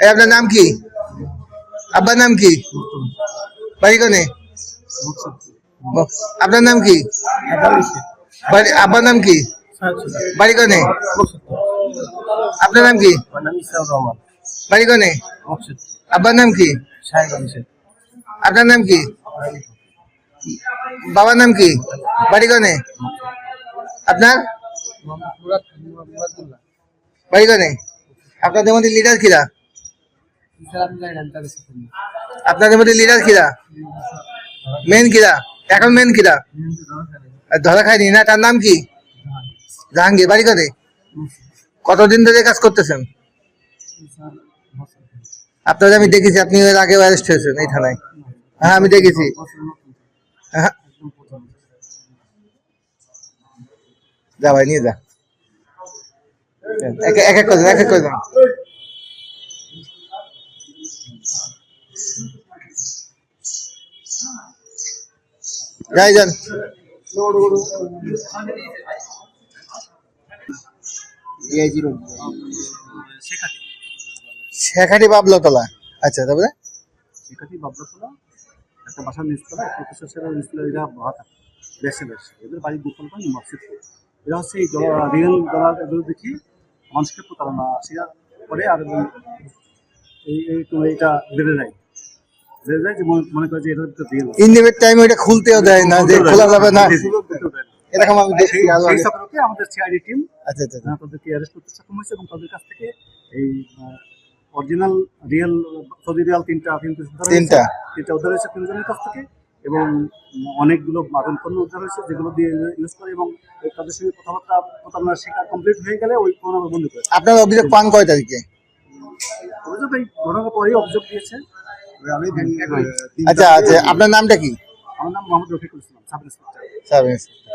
এই আপনার নাম কি? আব্বার নাম কি? বাড়ি কোনে? আপনার নাম কি? আব্বার নাম কি? বাড়ি আপনার নাম কি? বাড়ি আব্বার নাম কি? আপনার নাম কি? বাবার নাম কি? বাড়ি আপনার? বাড়ি কোনে? আপনাদের মধ্যে লিডার কিরা? আপনাদের মধ্যে লিডার কিরা? মেন কিরা? এখন মেন কিরা? ধরা খায়নি না? তার নাম কি? জাহাঙ্গীর। বাড়ি করে কতদিন ধরে কাজ করতেছেন? আপনাদের আমি দেখেছি, আপনি এর আগে অ্যারেস্ট হয়েছেন এই থানায়। হ্যাঁ আমি দেখেছি। হ্যাঁ। যা ভাই, নিয়ে যা। এক এক করে করে। শেখাটি বাবলতলা। আচ্ছা তারপরে? সেখানে বাবলাতলা একটা বাসার নিচতলা প্রফেসর নিচতলা এরা এদের বাড়ি গোপালগঞ্জ মসজিদপুর এরা হচ্ছে এই রিয়েল ডলার এগুলো দেখি মানুষকে প্রতারণা সেটা করে আর এই এটা বেড়ে যায়। বেড়ে যায় যে মনে- করে যে এটা তো ইন্ডিমেট টাইমে ওটা খুলতেও দেয় না যে খোলা যাবে না। এরকম আমি দেখছি আমাদের সিআইডি টিম আচ্ছা আচ্ছা আচ্ছা। তাদেরকে অ্যারেস্ট করতে সক্ষম হয়েছে এবং তাদের কাছ থেকে এই অরিজিনাল রিয়েল সৌদি রিয়াল তিনটা তিনটা তিনটা। তিনটা উদ্ধার হয়েছে তিনজনের কাছ থেকে। এবং অনেকগুলো মাদন পণ্য উদ্ধার হয়েছে যেগুলো দিয়ে ইউজ করে এবং তাদের সঙ্গে কথাবার্তা প্রতারণার শিকার কমপ্লিট হয়ে গেলে ওই ফোন আবার বন্ধ করে আপনার অভিযোগ পান কয় তারিখে? অভিযোগ এই ঘটনার পরেই অভিযোগ দিয়েছে। আচ্ছা আচ্ছা আপনার নামটা কি? আমার নাম Mohammad Rafiqul Islam sub inspector sub inspector